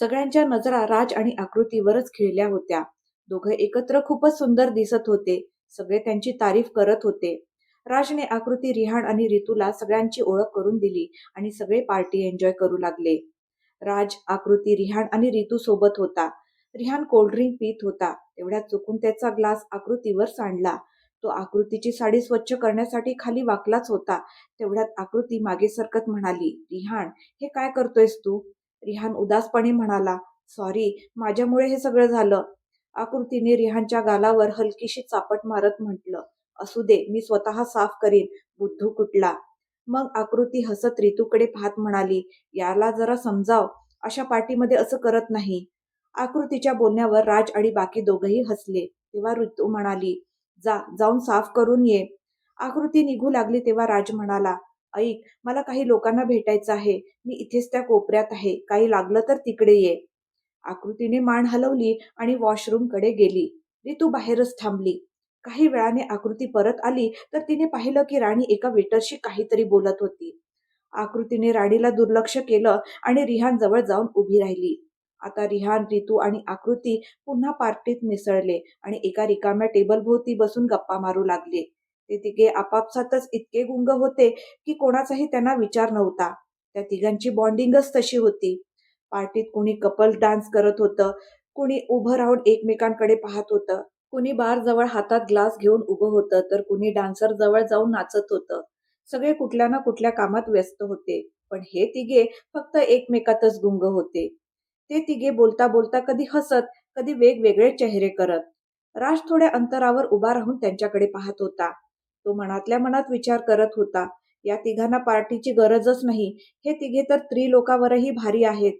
सगळ्यांच्या नजरा राज आणि आकृतीवरच खिळल्या होत्या. दोघे एकत्र खूपच सुंदर दिसत होते. सगळे त्यांची तारीफ करत होते. राजने आकृती रिहाण आणि रितूला सगळ्यांची ओळख करून दिली आणि सगळे पार्टी एन्जॉय करू लागले. राज आकृती रिहाण आणि रितू सोबत होता. रिहाण कोल्ड्रिंक पित होता. एवढ्या चुकून त्याचा ग्लास आकृतीवर सांडला. तो आकृतीची साडी स्वच्छ करण्यासाठी खाली वाकलाच होता. तेवढ्यात आकृती मागे सरकत म्हणाली रिहाण हे काय करतोयस तू? रिहान उदासपणे म्हणाला सॉरी माझ्यामुळे हे सगळं झालं. आकृतीने रिहानच्या गालावर हलकीशी चापट मारत म्हटलं असू दे मी स्वतः साफ करीन बुद्धू कुठला. मग आकृती हसत रितूकडे पाहत म्हणाली याला जरा समजाव अशा पार्टीमध्ये असं करत नाही. आकृतीच्या बोलण्यावर राज आणि बाकी दोघंही हसले तेव्हा ऋतू म्हणाली जा जाऊन साफ करून ये. आकृती निघू लागली तेव्हा राज म्हणाला ऐक मला काही लोकांना भेटायचं आहे. मी इथेच त्या कोपऱ्यात आहे. काही लागलं तर तिकडे ये. आकृतीने मान हलवली आणि वॉशरूमकडे गेली. रितू बाहेरच थांबली. काही वेळाने आकृती परत आली तर तिने पाहिलं की राणी एका वेटरशी काहीतरी बोलत होती. आकृतीने राणीला दुर्लक्ष केलं आणि रिहान जवळ जाऊन उभी राहिली. आता रिहान रितू आणि आकृती पुन्हा पार्टीत मिसळले आणि एका रिकाम्या टेबलभोवती बसून गप्पा मारू लागले. ते तिघे आपापसातच इतके गुंग होते की कोणाचाही त्यांना विचार नव्हता. त्या तिघांची बॉन्डिंगच तशी होती. पार्टीत कुणी कपल डान्स करत होतं कुणी उभं राहून एकमेकांकडे पाहत होतं कुणी बार जवळ हातात ग्लास घेऊन उभं होतं तर कुणी डान्सर जवळ जाऊन नाचत होतं. सगळे कुठल्या ना कुठल्या कामात व्यस्त होते पण हे तिघे फक्त एकमेकातच गुंग होते. ते तिघे बोलता बोलता कधी हसत कधी वेगवेगळे चेहरे करत. राज थोड्या अंतरावर उभा राहून त्यांच्याकडे पाहत होता. तो मनातल्या मनात विचार करत होता या तिघांना पार्टीची गरजच नाही हे तिघे तर त्रिलोकावरही भारी आहेत.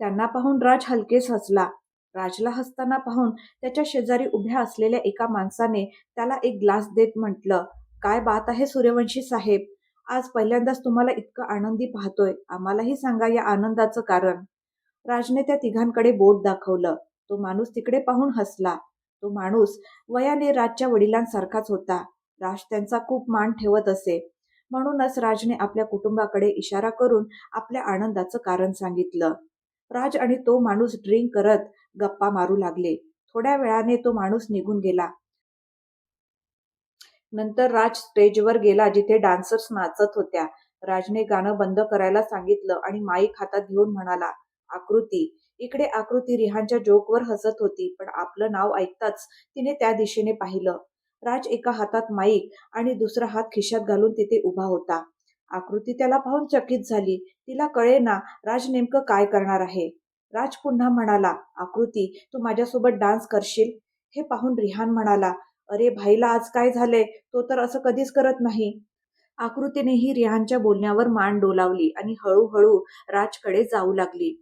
त्यांना पाहून राज हलकेच हसला. राजला हसताना पाहून त्याच्या शेजारी उभ्या असलेल्या एका माणसाने त्याला एक ग्लास देत म्हटलं काय बात आहे सूर्यवंशी साहेब आज पहिल्यांदाच तुम्हाला इतकं आनंदी पाहतोय आम्हालाही सांगा या आनंदाचं कारण. राजने त्या तिघांकडे बोट दाखवलं. तो माणूस तिकडे पाहून हसला. तो माणूस वयाने राजच्या वडिलांसारखाच होता. राज त्यांचा खूप मान ठेवत असे. म्हणूनच राजने आपल्या कुटुंबाकडे इशारा करून आपल्या आनंदाचं कारण सांगितलं. राज आणि तो माणूस ड्रिंक करत गप्पा मारू लागले. थोड्या वेळाने तो माणूस निघून गेला. नंतर राज स्टेजवर गेला जिथे डान्सर्स नाचत होत्या. राजने गाणं बंद करायला सांगितलं आणि माईक हातात घेऊन म्हणाला आकृती. इकडे आकृती रिहानच्या जोकवर हसत होती पण आपलं नाव ऐकताच तिने त्या दिशेने पाहिलं. राज एका हातात माईक आणि दुसरा हात खिशात घालून तिथे उभा होता. आकृती त्याला पाहून चकित झाली. तिला कळे ना राज नेमकं काय करणार आहे. राज पुन्हा म्हणाला आकृती तू माझ्यासोबत डान्स करशील? हे पाहून रिहान म्हणाला अरे भाईला आज काय झालंय? तो तर असं कधीच करत नाही. आकृतीनेही रिहानच्या बोलण्यावर मान डोलावली आणि हळूहळू राजकडे जाऊ लागली.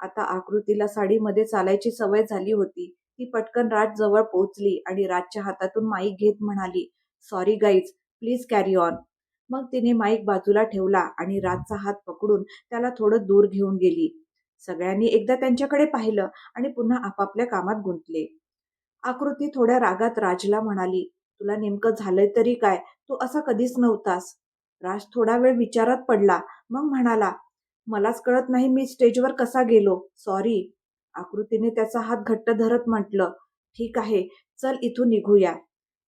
आता आकृतीला साडीमध्ये चालायची सवय झाली होती. ती पटकन राज जवळ पोहोचली आणि राजच्या हातातून माईक घेत म्हणाली sorry guys please carry on मग तिने माईक बाजूला ठेवला आणि राजचा हात पकडून त्याला थोडं दूर घेऊन गेली. सगळ्यांनी एकदा त्यांच्याकडे पाहिलं आणि पुन्हा आपापल्या कामात गुंतले. आकृती थोड्या रागात राजला म्हणाली तुला नेमकं झालंय तरी काय? तू असा कधीच नव्हतास. राज थोडा वेळ विचारात पडला मग म्हणाला मलाच कळत नाही मी स्टेजवर कसा गेलो. सॉरी आकृतीने त्याचा हात घट्ट धरत म्हटलं ठीक आहे चल इथून निघूया.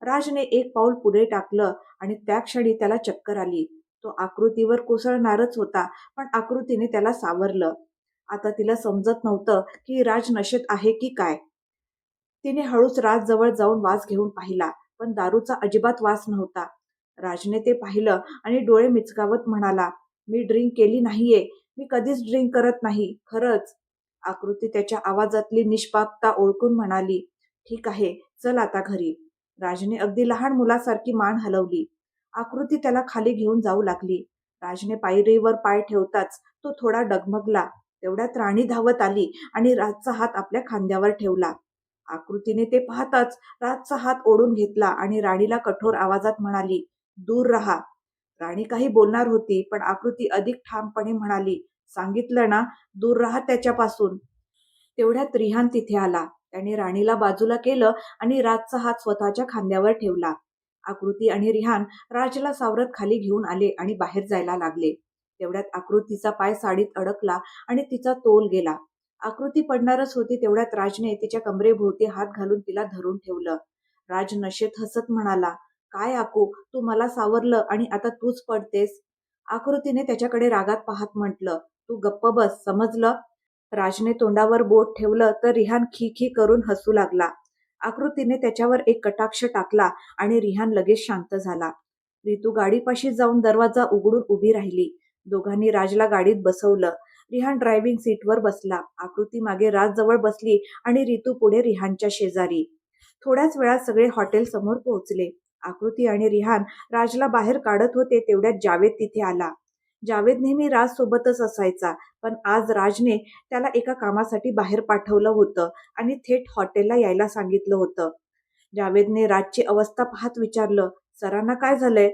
राजने एक पाऊल पुढे टाकलं आणि त्या क्षणी त्याला चक्कर आली. तो आकृतीवर कोसळणारच होता पण आकृतीने त्याला सावरलं. आता तिला समजत नव्हतं की राज नशेत आहे की काय. तिने हळूच राज जवळ जाऊन वास घेऊन पाहिला पण दारूचा अजिबात वास नव्हता. राजने ते पाहिलं आणि डोळे मिचकावत म्हणाला मी ड्रिंक केली नाहीये मी कधीच ड्रिंक करत नाही खरंच. आकृती त्याच्या आवाजातली निष्पापता ओळखून म्हणाली ठीक आहे चल आता घरी. राजने अगदी लहान मुलासारखी मान हलवली. आकृती त्याला खाली घेऊन जाऊ लागली. राजने पायरीवर पाय ठेवताच तो थोडा डगमगला. तेवढ्यात राणी धावत आली आणि राजचा हात आपल्या खांद्यावर ठेवला. आकृतीने ते पाहताच राजचा हात ओढून घेतला आणि राणीला कठोर आवाजात म्हणाली दूर राहा. राणी काही बोलणार होती पण आकृती अधिक ठामपणे म्हणाली सांगितलं ना दूर राहा त्याच्यापासून. तेवढ्यात रिहान तिथे आला. त्याने राणीला बाजूला केलं आणि राजचा हात स्वतःच्या खांद्यावर ठेवला. आकृती आणि रिहान राजला सावरत खाली घेऊन आले आणि बाहेर जायला लागले. तेवढ्यात आकृतीचा पाय साडीत अडकला आणि तिचा तोल गेला. आकृती पडणारच होती तेवढ्यात राजने तिच्या कमरेभोवती हात घालून तिला धरून ठेवलं. राज नशेत हसत म्हणाला काय आकू तू मला सावरलं आणि आता तूच पडतेस? आकृतीने त्याच्याकडे रागात पाहत म्हटलं तू गप्प बस समजलं? राजने तोंडावर बोट ठेवलं तर रिहान खी खी करून हसू लागला. आकृतीने त्याच्यावर एक कटाक्ष टाकला आणि रिहान लगेच शांत झाला. रितू गाडीपाशी जाऊन दरवाजा उघडून उभी राहिली. दोघांनी राजला गाडीत बसवलं. रिहान ड्रायव्हिंग सीटवर बसला. आकृती मागे राज जवळ बसली आणि रितू पुढे रिहानच्या शेजारी. थोड्याच वेळात सगळे हॉटेल समोर पोहोचले. आकृती आणि रिहान राजला बाहेर काढत होते तेवढ्यात जावेद तिथे आला. जावेद नेहमी राज सोबतच असायचा पण आज राजने त्याला एका कामासाठी बाहेर पाठवलं होतं आणि थेट हॉटेलला यायला सांगितलं होतं. जावेदने राजची अवस्था पाहत विचारलं सरांना काय झालंय?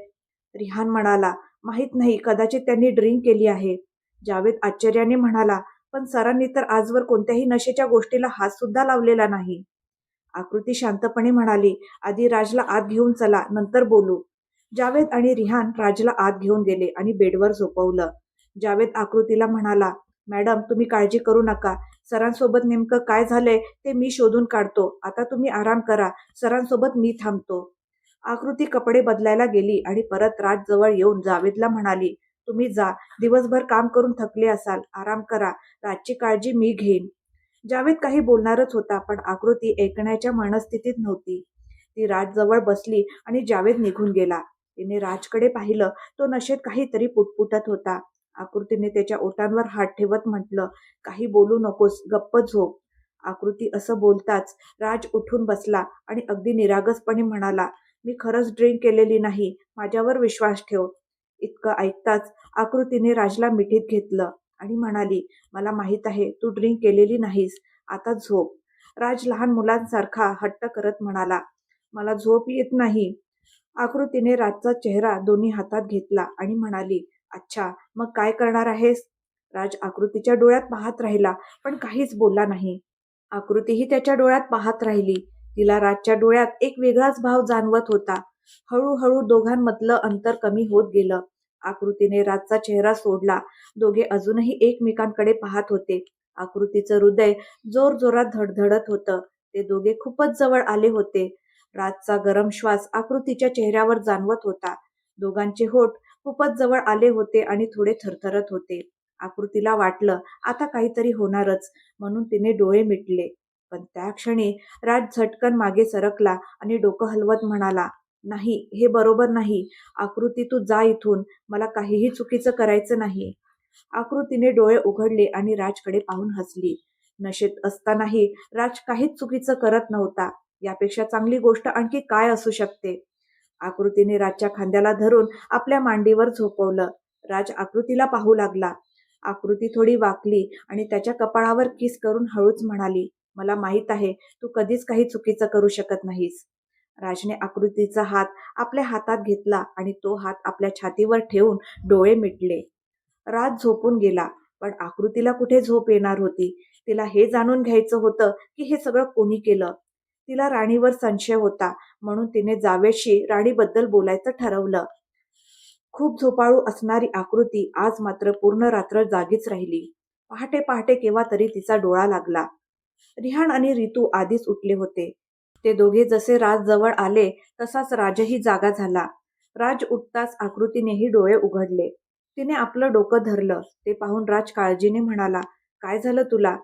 रिहान म्हणाला माहीत नाही कदाचित त्यांनी ड्रिंक केली आहे. जावेद आश्चर्याने म्हणाला पण सरांनी तर आजवर कोणत्याही नशेच्या गोष्टीला हात सुद्धा लावलेला नाही. आकृती शांतपणे म्हणाली आधी राजला आत घेऊन चला नंतर बोलू. जावेद आणि रिहान राजला आत घेऊन गेले आणि बेडवर झोपवलं. जावेद आकृतीला म्हणाला मॅडम तुम्ही काळजी करू नका. सरांसोबत नेमकं काय झालंय ते मी शोधून काढतो. आता तुम्ही आराम करा. सरांसोबत मी थांबतो. आकृती कपडे बदलायला गेली आणि परत राज जवळ येऊन जावेदला म्हणाली तुम्ही जा. दिवसभर काम करून थकले असाल. आराम करा. राजची काळजी मी घेईन. जावेद काही बोलणारच होता पण आकृती ऐकण्याच्या मनस्थितीत नव्हती. ती राज जवळ बसली आणि जावेद निघून गेला. तिने राजकडे पाहिलं तो नशेत काहीतरी पुटपुटत होता. आकृतीने त्याच्या ओटांवर हात ठेवत म्हटलं काही बोलू नकोस गप्प झोप. आकृती असं बोलताच राज उठून बसला आणि अगदी निरागसपणे म्हणाला मी खरंच ड्रिंक केलेली नाही माझ्यावर विश्वास ठेव. इतकं ऐकताच आकृतीने राजला मिठीत घेतलं आणि म्हणाली मला माहीत आहे तू ड्रिंक केलेली नाहीस आता झोप. राज लहान मुलांसारखा हट्ट करत म्हणाला मला झोप येत नाही. आकृतीने राजचा चेहरा दोन्ही हातात घेतला आणि म्हणाली अच्छा मग काय करणार आहेस? राज आकृतीच्या डोळ्यात पाहत राहिला पण काहीच बोलला नाही. आकृतीही त्याच्या डोळ्यात पाहत राहिली. तिला राजच्या डोळ्यात एक वेगळाच भाव जाणवत होता. हळूहळू दोघांमधलं अंतर कमी होत गेलं. आकृतीने राजचा चेहरा सोडला. दोघे अजूनही एकमेकांकडे पाहत होते. आकृतीचं हृदय जोर जोरात धडधडत होतं. ते दोघे खूपच जवळ आले होते. राजचा गरम श्वास आकृतीच्या चेहऱ्यावर जाणवत होता. दोघांचे होठ खूपच जवळ आले होते आणि थोडे थरथरत होते. आकृतीला वाटलं आता काहीतरी होणारच म्हणून तिने डोळे मिटले. पण त्या क्षणी राज झटकन मागे सरकला आणि डोकं हलवत म्हणाला नाही हे बरोबर नाही. आकृती तू जा इथून. मला काहीही चुकीचं करायचं नाही. आकृतीने डोळे उघडले आणि राजकडे पाहून हसली. नशेत असतानाही राज काहीच चुकीचं करत नव्हता. यापेक्षा चांगली गोष्ट आणखी काय असू शकते? आकृतीने राजच्या खांद्याला धरून आपल्या मांडीवर झोपवलं. राज आकृतीला पाहू लागला. आकृती थोडी वाकली आणि त्याच्या कपाळावर किस करून हळूच म्हणाली मला माहीत आहे तू कधीच काही चुकीचं करू शकत नाहीस. राजने आकृतीचा हात आपल्या हातात घेतला आणि तो हात आपल्या छातीवर ठेवून डोळे मिटले. राज झोपून गेला पण आकृतीला कुठे झोप येणार होती? तिला हे जाणून घ्यायचं होतं की हे सगळं कोणी केलं. तिला राणीवर संशय होता. म्हणून तिने जावेशी राणीबद्दल बोलायचं ठरवलं. खूप झोपाळू असणारी आकृती आज मात्र पूर्ण रात्र जागीच राहिली. पहाटे पहाटे केव्हा तरी तिचा डोळा लागला. रिहान आणि रितू आधीच उठले होते. ते दोघे जसे राज जवळ आले तसाच राजही जागा झाला. राज उठताच आकृतीनेही डोळे उघडले. तिने आपलं डोकं धरलं. ते पाहून राज काळजीने म्हणाला काय झालं तुला?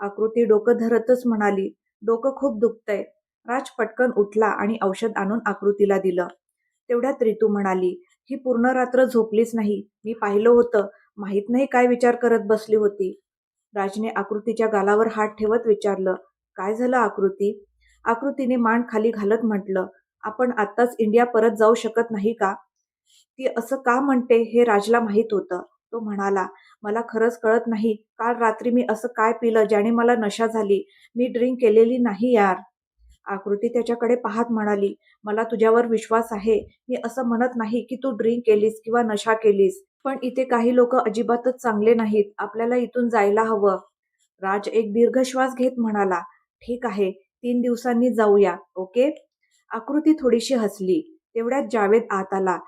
आकृती डोकं धरतच म्हणाली डोकं खूप दुखतंय. राज पटकन उठला आणि औषध आणून आकृतीला दिलं. तेवढ्यात रितू म्हणाली ही पूर्ण रात्र झोपलीच नाही. मी पाहिलं होतं. माहीत नाही काय विचार करत बसली होती. राजने आकृतीच्या गालावर हात ठेवत विचारलं काय झालं आकृती? आकृतीने मान खाली घालत म्हटलं आपण आत्ताच इंडिया परत जाऊ शकत नाही का? ती असं का म्हणते हे राजला माहीत होतं. तो म्हणाला मला खरंच कळत नाही काल रात्री मी असं काय पिलं ज्याने मला नशा झाली? मी ड्रिंक केलेली नाही यार. आकृती त्याच्याकडे पाहत म्हणाली मला तुझ्यावर विश्वास आहे. मी असं म्हणत नाही की तू ड्रिंक केलीस किंवा नशा केलीस पण इथे काही लोक अजिबातच चांगले नाहीत. आपल्याला इथून जायला हवं. राज एक दीर्घ श्वास घेत म्हणाला ठीक आहे तीन दिवसांनी जाऊया ओके? आकृती थोडीशी हसली तेवढ्यात जावेद आत आला.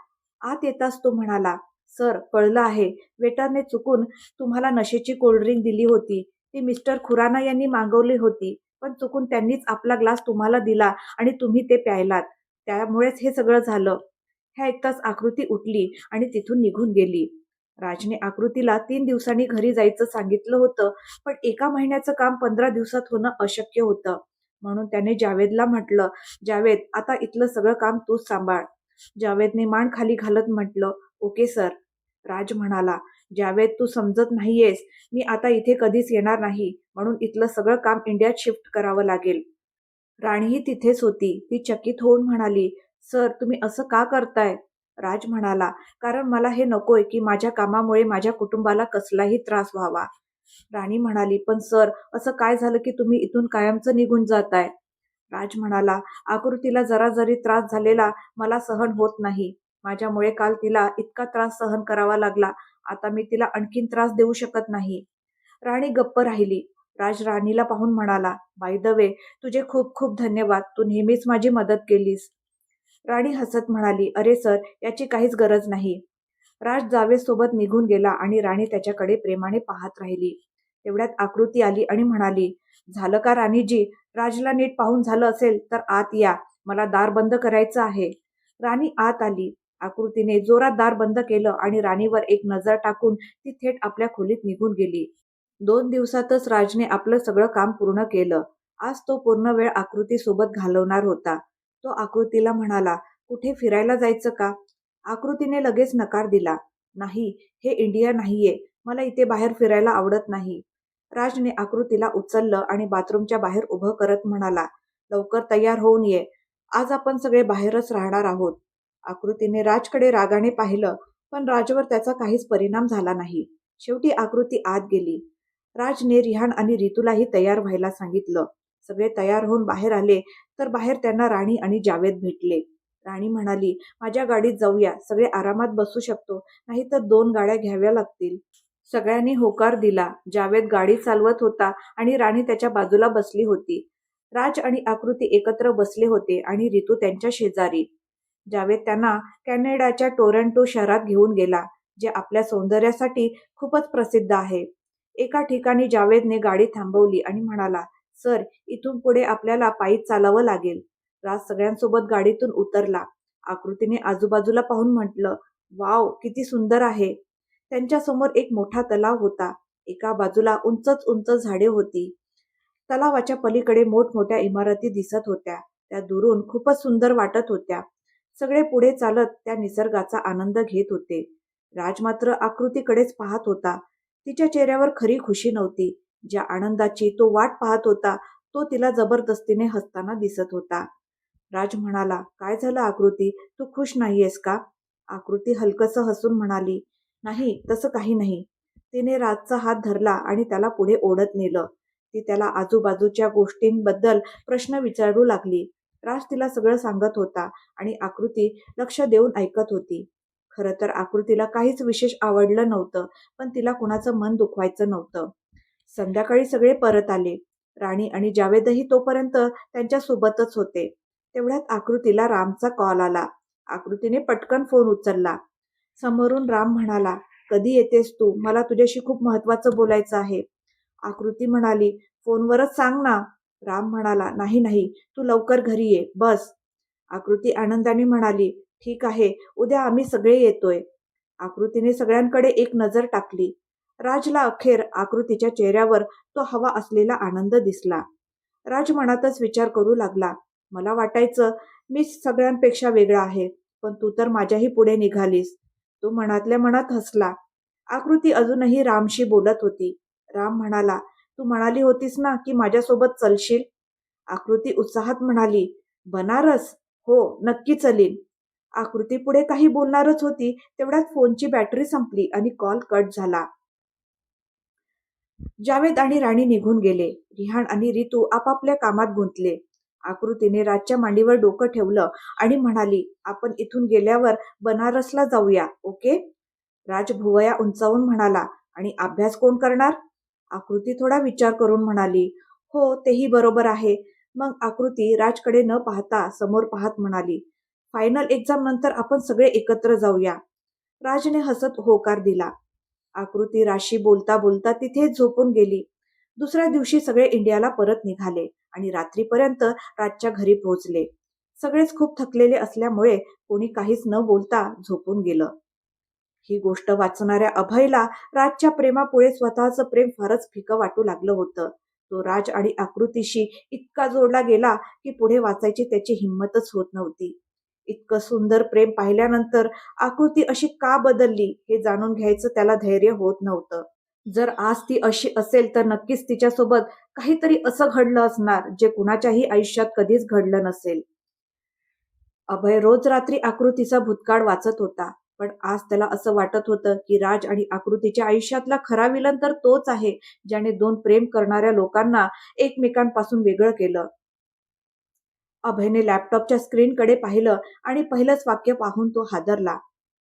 आत येताच तो म्हणाला सर कळलं आहे. वेटरने चुकून तुम्हाला नशेची कोल्ड्रिंक दिली होती. ती मिस्टर खुराना यांनी मागवली होती. पण चुकून त्यांनीच आपला ग्लास तुम्हाला दिला आणि तुम्ही ते प्यायलात. त्यामुळेच हे सगळं झालं. ह्या ऐकताच आकृती उठली आणि तिथून निघून गेली. राजने आकृतीला तीन दिवसांनी घरी जायचं सांगितलं होतं पण एका महिन्याचं काम पंधरा दिवसात होणं अशक्य होतं. म्हणून त्याने जावेदला म्हटलं जावेद आता इथलं सगळं काम तूच सांभाळ. जावेदने मान खाली घालत म्हटलं ओके सर. राज म्हणाला जावेद तू समजत नाहीयेस मी आता इथे कधीच येणार नाही म्हणून इथलं सगळं काम इंडियात शिफ्ट करावं लागेल. राणीही तिथेच होती. ती चकित होऊन म्हणाली सर तुम्ही असं का करताय? राज म्हणाला कारण मला हे नकोय की माझ्या कामामुळे माझ्या कुटुंबाला कसलाही त्रास व्हावा. राणी म्हणाली पण सर असं काय झालं की तुम्ही इथून कायमचं निघून जाताय? राज म्हणाला आकृतीला जरा जरी त्रास झालेला मला सहन होत नाही. माझ्यामुळे काल तिला इतका त्रास सहन करावा लागला. आता मी तिला आणखीन त्रास देऊ शकत नाही. राणी गप्प राहिली. राज राणीला पाहून म्हणाला बाय द वे तुझे खूप खूप धन्यवाद. तू नेहमीच माझी मदत केलीस. राणी हसत म्हणाली अरे सर याची काहीच गरज नाही. राज जावेसोबत निघून गेला आणि राणी त्याच्याकडे प्रेमाने पाहत राहिली. तेवढ्यात आकृती आली आणि म्हणाली झालं का राणीजी? राजला नीट पाहून झालं असेल तर आत या. मला दार बंद करायचं आहे. राणी आत आली. आकृतीने जोरात दार बंद केलं आणि राणीवर एक नजर टाकून ती थेट आपल्या खोलीत निघून गेली. दोन दिवसातच राजने आपलं सगळं काम पूर्ण केलं. आज तो पूर्ण वेळ आकृती सोबत घालवणार होता. तो आकृतीला म्हणाला कुठे फिरायला जायचं का? आकृतीने लगेच नकार दिला नाही हे इंडिया नाहीये. मला इथे बाहेर फिरायला आवडत नाही. राजने आकृतीला उचललं आणि बाथरूमच्या बाहेर उभं करत म्हणाला लवकर तयार होऊन ये. आज आपण सगळे बाहेरच राहणार आहोत. आकृतीने राजकडे रागाने पाहिलं पण राजवर त्याचा काहीच परिणाम झाला नाही. शेवटी आकृती आत गेली. राजने रिहान आणि रितूलाही तयार व्हायला सांगितलं. सगळे तयार होऊन बाहेर आले तर बाहेर त्यांना राणी आणि जावेद भेटले. राणी म्हणाली माझ्या गाडीत जाऊया. सगळे आरामात बसू शकतो. नाहीतर दोन गाड्या घ्याव्या लागतील. सगळ्यांनी होकार दिला. जावेद गाडी चालवत होता आणि राणी त्याच्या बाजूला बसली होती. राज आणि आकृती एकत्र बसले होते आणि रितू त्यांच्या शेजारी. जावेद त्यांना कॅनडाच्या टोरंटो शहरात घेऊन गेला जे आपल्या सौंदर्यासाठी खूपच प्रसिद्ध आहे. एका ठिकाणी जावेदने गाडी थांबवली आणि म्हणाला सर इथून पुढे आपल्याला पायी चालावं लागेल. राज सगळ्यांसोबत गाडीतून उतरला. आकृतीने आजूबाजूला पाहून म्हटलं वाव किती सुंदर आहे. त्यांच्यासमोर एक मोठा तलाव होता. एका बाजूला उंचच उंच झाडे होती. तलावाच्या पलीकडे मोठमोठ्या इमारती दिसत होत्या. त्या दुरून खूपच सुंदर वाटत होत्या. सगळे पुढे चालत त्या निसर्गाचा आनंद घेत होते. राज मात्र आकृतीकडेच पाहत होता. तिच्या चेहऱ्यावर खरी खुशी नव्हती. ज्या आनंदाची तो वाट पाहत होता तो तिला जबरदस्तीने हसताना दिसत होता. राज म्हणाला काय झालं आकृती? तू खुश नाहीयेस का? आकृती हलकस हसून म्हणाली नाही तसं काही नाही. तिने राजचा हात धरला आणि त्याला पुढे ओढत नेलं. ती त्याला आजूबाजूच्या गोष्टींबद्दल प्रश्न विचारू लागली. राज तिला सगळं सांगत होता आणि आकृती लक्ष देऊन ऐकत होती. खरं तर आकृतीला काहीच विशेष आवडलं नव्हतं पण तिला कुणाचं मन दुखवायचं नव्हतं. संध्याकाळी सगळे परत आले. राणी आणि जावेदही तोपर्यंत त्यांच्या सोबतच होते. तेवढ्यात आकृतीला रामचा कॉल आला. आकृतीने पटकन फोन उचलला. समोरून राम म्हणाला कधी येतेस तू? मला तुझ्याशी खूप महत्वाचं बोलायचं आहे. आकृती म्हणाली फोनवरच सांग ना. राम म्हणाला नाही नाही तू लवकर घरी ये बस. आकृती आनंदाने म्हणाली ठीक आहे उद्या आम्ही सगळे येतोय. आकृतीने सगळ्यांकडे एक नजर टाकली. राजला अखेर आकृतीच्या चेहऱ्यावर तो हवा असलेला आनंद दिसला. राज मनातच विचार करू लागला मला वाटायचं मी सगळ्यांपेक्षा वेगळा आहे पण तू तर माझ्याही पुढे निघालीस. तो मनातल्या मनात हसला. आकृती अजूनही रामशी बोलत होती. राम म्हणाला तू म्हणाली होतीस ना की माझ्यासोबत चलशील? आकृती उत्साहात म्हणाली बनारस? हो नक्की चलीन. आकृती पुढे काही बोलणारच होती तेवढ्यात फोनची बॅटरी संपली आणि कॉल कट झाला. जावेद आणि राणी निघून गेले. रिहान आणि रितू आपापल्या कामात गुंतले. आकृतीने राजच्या मांडीवर डोकं ठेवलं आणि म्हणाली आपण इथून गेल्यावर बनारसला जाऊया ओके? राज भुवया उंचावून म्हणाला आणि अभ्यास कोण करणार? आकृती थोडा विचार करून म्हणाली हो तेही बरोबर आहे. मग आकृती राजकडे न पाहता समोर पाहत म्हणाली फायनल एक्झाम नंतर आपण सगळे एकत्र जाऊया. राजने हसत होकार दिला. आकृती राशी बोलता बोलता तिथेच झोपून गेली. दुसऱ्या दिवशी सगळे इंडियाला परत निघाले आणि रात्रीपर्यंत राजच्या घरी पोहोचले. सगळेच खूप थकलेले असल्यामुळे कोणी काहीच न बोलता झोपून गेलं. ही गोष्ट वाचणाऱ्या अभयला राजच्या प्रेमापुढे स्वतःचं प्रेम फारच फिकं वाटू लागलं होतं. तो राज आणि आकृतीशी इतका जोडला गेला की पुढे वाचायची त्याची हिंमतच होत नव्हती. इतकं सुंदर प्रेम पाहिल्यानंतर आकृती अशी का बदलली हे जाणून घ्यायचं त्याला धैर्य होत नव्हतं. जर आज ती अशी असेल तर नक्कीच तिच्यासोबत काहीतरी असं घडलं असणार जे कुणाच्याही आयुष्यात कधीच घडलं नसेल. अभय रोज रात्री आकृतीचा भूतकाळ वाचत होता. पण आज त्याला असं वाटत होतं की राज आणि आकृतीच्या आयुष्यातला खरा विलन तर तोच आहे ज्याने दोन प्रेम करणाऱ्या लोकांना एकमेकांपासून वेगळं केलं. अभयने लॅपटॉपच्या स्क्रीनकडे पाहिलं आणि पहिलंच वाक्य पाहून तो हादरला.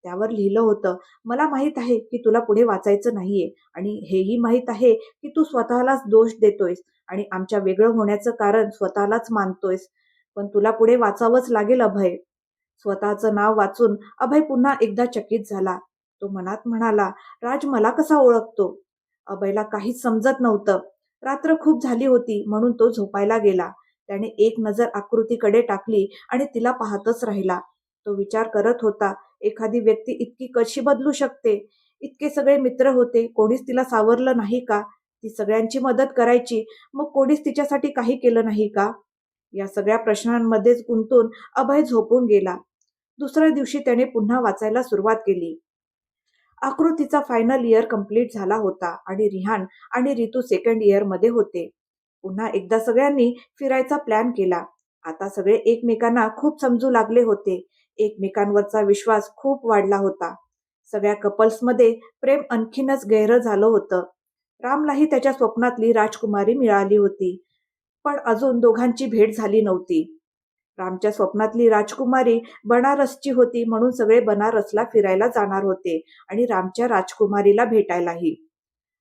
त्यावर लिहिलं होतं मला माहीत आहे की तुला पुढे वाचायचं नाहीये आणि हेही माहीत आहे की तू स्वतःलाच दोष देतोयस आणि आमच्या वेगळं होण्याचं कारण स्वतःलाच मानतोयस. पण तुला पुढे वाचावंच लागेल अभय. स्वतःचं नाव वाचून अभय पुन्हा एकदा चकित झाला. तो मनात म्हणाला राज मला कसा ओळखतो? अभयला काहीच समजत नव्हतं. रात्र खूप झाली होती म्हणून तो झोपायला गेला. त्याने एक नजर आकृतीकडे टाकली आणि तिला पाहतच राहिला. तो विचार करत होता एखादी व्यक्ती इतकी कशी बदलू शकते? इतके सगळे मित्र होते कोणीच तिला सावरलं नाही का? ती सगळ्यांची मदत करायची मग कोणीच तिच्यासाठी काही केलं नाही का? या सगळ्या प्रश्नांमध्येच गुंतून अभय झोपून गेला. दुसऱ्या दिवशी त्याने पुन्हा वाचायला सुरुवात केली. आकृतीचा फायनल इयर कंप्लीट झाला होता आणि रिहान आणि रितू सेकंड इयरमध्ये होते. पुन्हा एकदा सगळ्यांनी फिरायचा प्लॅन केला. आता सगळे एकमेकांना खूप समजू लागले होते. एकमेकांवरचा विश्वास खूप वाढला होता. सगळ्या कपल्समध्ये प्रेम आणखीनच गैर झालं होतं. रामलाही त्याच्या स्वप्नातली राजकुमारी मिळाली होती. पण अजून दोघांची भेट झाली नव्हती. रामच्या स्वप्नातली राजकुमारी बनारसची होती म्हणून सगळे बनारसला फिरायला जाणार होते आणि रामच्या राजकुमारीला भेटायलाही.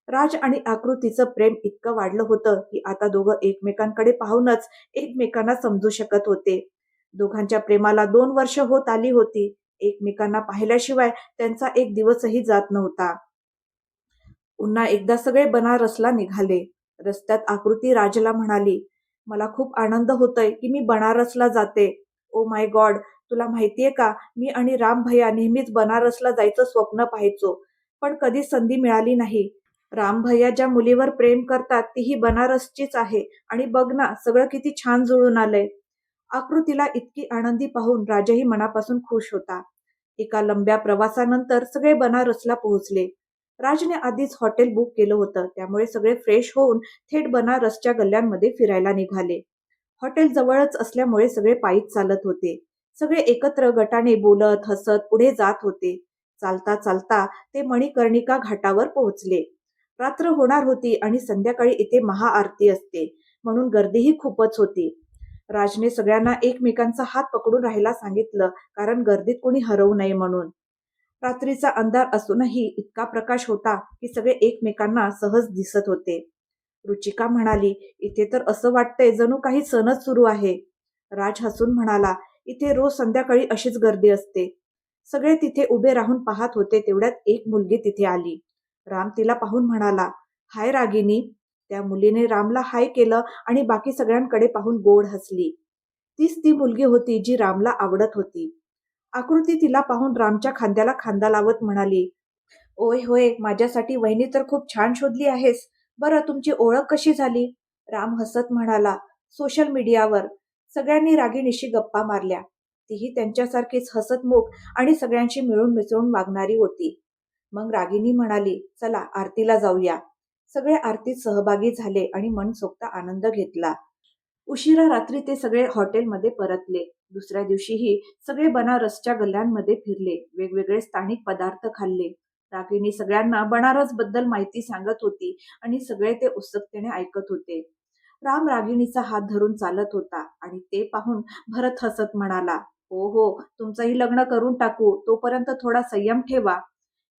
राज आणि आकृतीचं प्रेम इतकं वाढलं होतं की आता दोघं एकमेकांकडे पाहूनच एकमेकांना समजू शकत होते. दोघांच्या प्रेमाला दोन वर्ष होत आली होती. एकमेकांना पाहिल्याशिवाय त्यांचा एक दिवसही जात नव्हता. पुन्हा एकदा सगळे बनारसला निघाले. रस्त्यात आकृती राजला म्हणाली मला खूप आनंद होतोय की मी बनारसला जाते. ओ माय गॉड तुला माहितीये का? मी आणि राम भैया नेहमीच बनारसला जायचं स्वप्न पाहायचो पण कधी संधी मिळाली नाही. राम भैया ज्या मुलीवर प्रेम करतात तीही बनारसचीच आहे. आणि बघ ना सगळं किती छान जुळून आलंय. आकृतीला इतकी आनंदी पाहून राजाही मनापासून खुश होता. एका लंब्या प्रवासानंतर सगळे बनारसला पोहोचले. राजने आधीच हॉटेल बुक केलं होतं. त्यामुळे सगळे फ्रेश होऊन थेट बनारसच्या गल्ल्यांमध्ये फिरायला निघाले. हॉटेल जवळच असल्यामुळे सगळे पायीच चालत होते. सगळे एकत्र गटाने बोलत हसत पुढे जात होते. चालता चालता ते मणिकर्णिका घाटावर पोहोचले. रात्र होणार होती आणि संध्याकाळी इथे महाआरती असते म्हणून गर्दीही खूपच होती. राजने सगळ्यांना एकमेकांचा हात पकडून राहायला सांगितलं कारण गर्दीत कोणी हरवू नये म्हणून. रात्रीचा अंधार असूनही इतका प्रकाश होता की सगळे एकमेकांना सहज दिसत होते. रुचिका म्हणाली इथे तर असं वाटतंय जणू काही सणच सुरू आहे. राज हसून म्हणाला इथे रोज संध्याकाळी अशीच गर्दी असते. सगळे तिथे उभे राहून पाहत होते तेवढ्यात एक मुलगी तिथे आली. राम तिला पाहून म्हणाला हाय रागिनी. त्या मुलीने रामला हाय केलं आणि बाकी सगळ्यांकडे पाहून गोड हसली. तीच ती मुलगी होती जी रामला आवडत होती. आकृती तिला पाहून रामच्या खांद्याला खांदा लावत म्हणाली ओय होय माझ्यासाठी वहिनी तर खूप छान शोधली आहेस. बरं तुमची ओळख कशी झाली? राम हसत म्हणाला सोशल मीडियावर. सगळ्यांनी रागिणीशी गप्पा मारल्या. तीही त्यांच्यासारखीच हसतमुख आणि सगळ्यांशी मिळून मिसळून वागणारी होती. मग रागिनी म्हणाली चला आरतीला जाऊया. सगळे आरतीत सहभागी झाले आणि मनसोक्त आनंद घेतला. उशिरा रात्री ते सगळे हॉटेलमध्ये परतले. दुसऱ्या दिवशीही सगळे बनारसच्या गल्ल्यांमध्ये फिरले वेगवेगळे स्थानिक पदार्थ खाल्ले. रागिणी सगळ्यांना बनारसबद्दल माहिती सांगत होती आणि सगळे ते उत्सुकतेने ऐकत होते. राम रागिणीचा हात धरून चालत होता आणि ते पाहून भरत हसत म्हणाला हो हो तुमचंही लग्न करून टाकू तोपर्यंत थोडा संयम ठेवा.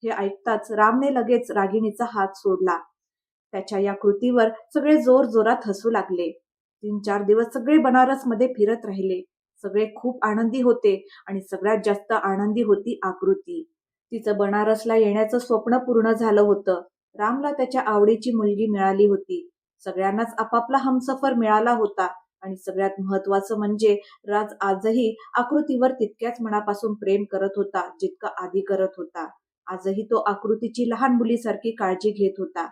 हे ऐकताच रामने लगेच रागिणीचा हात सोडला. त्याच्या या कृतीवर सगळे जोर जोरात हसू लागले. तीन चार दिवस सगळे बनारसमध्ये फिरत राहिले. सगळे खूप आनंदी होते आणि सगळ्यात जास्त आनंदी होती आकृती. तिचं बनारसला येण्याचं स्वप्न पूर्ण झालं होतं. रामला त्याच्या आवडीची मुलगी मिळाली होती. सगळ्यांनाच आपापला हमसफर मिळाला होता आणि सगळ्यात महत्वाचं म्हणजे राज आजही आकृतीवर तितक्याच मनापासून प्रेम करत होता जितका आधी करत होता. आजही तो आकृतीची लहान मुलीसारखी काळजी घेत होता.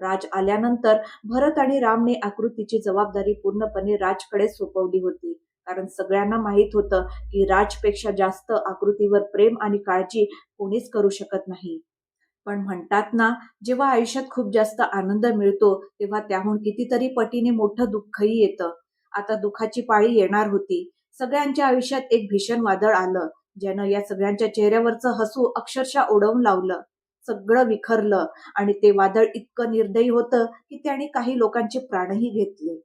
राज आल्यानंतर भरत आणि रामने आकृतीची जबाबदारी पूर्णपणे राजकडे सोपवली होती. कारण सगळ्यांना माहीत होतं की राजपेक्षा जास्त आकृतीवर प्रेम आणि काळजी कोणीच करू शकत नाही. पण म्हणतात ना जेव्हा आयुष्यात खूप जास्त आनंद मिळतो तेव्हा त्याहून कितीतरी पटीने मोठं दुःखही येतं. आता दुःखाची पाळी येणार होती. सगळ्यांच्या आयुष्यात एक भीषण वादळ आलं ज्यानं या सगळ्यांच्या चेहऱ्यावरचं हसू अक्षरशः ओढवून लावलं. सगळं विखरलं आणि ते वादळ इतकं निर्दयी होतं की त्याने काही लोकांचे प्राणही घेतले.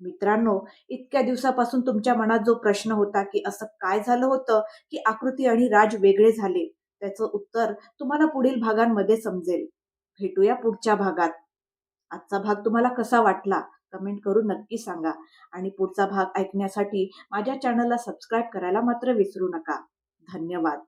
मित्रांनो इतक्या दिवसापासून तुमच्या मनात जो प्रश्न होता की असं काय झालं होतं की आकृती आणि राज वेगळे झाले त्याचं उत्तर तुम्हाला पुढील भागांमध्ये समजेल. भेटूया पुढच्या भागात. आजचा भाग तुम्हाला कसा वाटला कमेंट करून नक्की सांगा. आणि पुढचा भाग ऐकण्यासाठी माझ्या चॅनलला सबस्क्राईब करायला मात्र विसरू नका. धन्यवाद.